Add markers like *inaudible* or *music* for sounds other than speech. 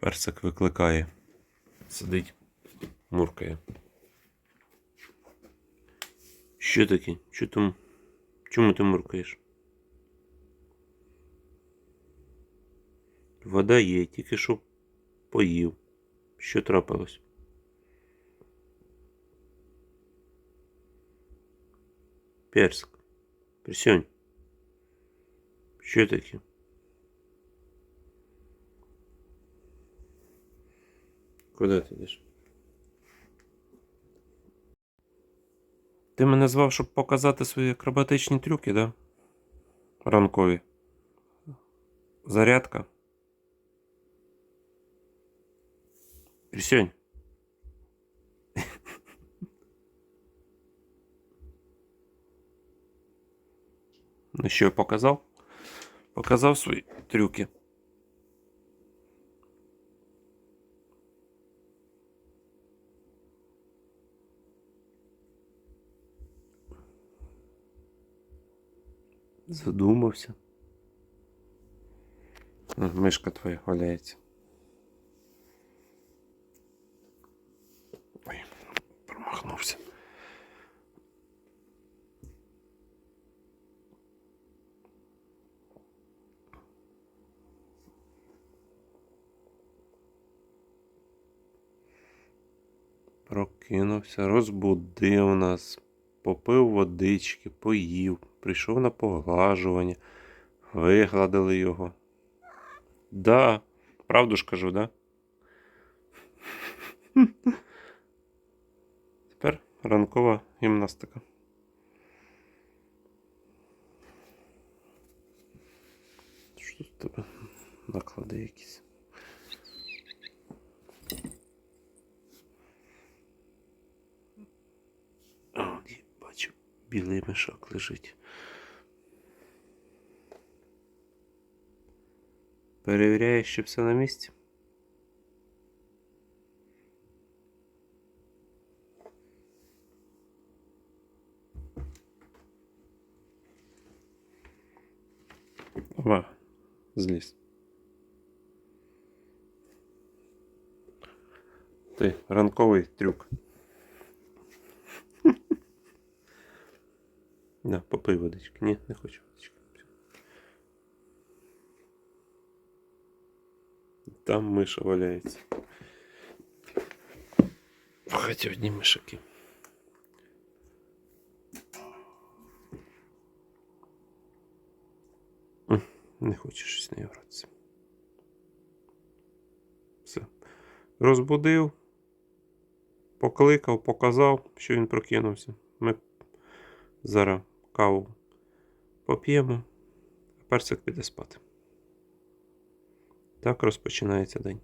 Персик викликає. Сидить, муркає. Що таке? Що там? Чому ти муркаєш? Вода є, тільки що поїв. Що трапилось? Персик. Присядь. Що таке? Куди ти йдеш? Ти мене звав, щоб показати свої акробатичні трюки, да? Ранкові. Зарядка. Присядь. *laughs* Ну що, показав? Показав свої трюки. Задумався. Мишка твоя валяється. Ой, промахнувся. Прокинувся, розбудив нас, попив водички, поїв, прийшов на поглажування, вигладили його. Да, правду ж кажу, да? Тепер ранкова гімнастика. Що у тебе наклади якісь? білий мішок лежить. Перевіряєш, чи все на місці? Ова, зліз. Ти, ранковий трюк. Да, попий водички. Ні, не хочу водички. Там миша валяється. В хаті одні мишаки. Не хочу щось не гратися. Все. Розбудив, покликав, показав, що він прокинувся. Ми зараз каву поп'ємо, а персик піде спати. Так розпочинається день.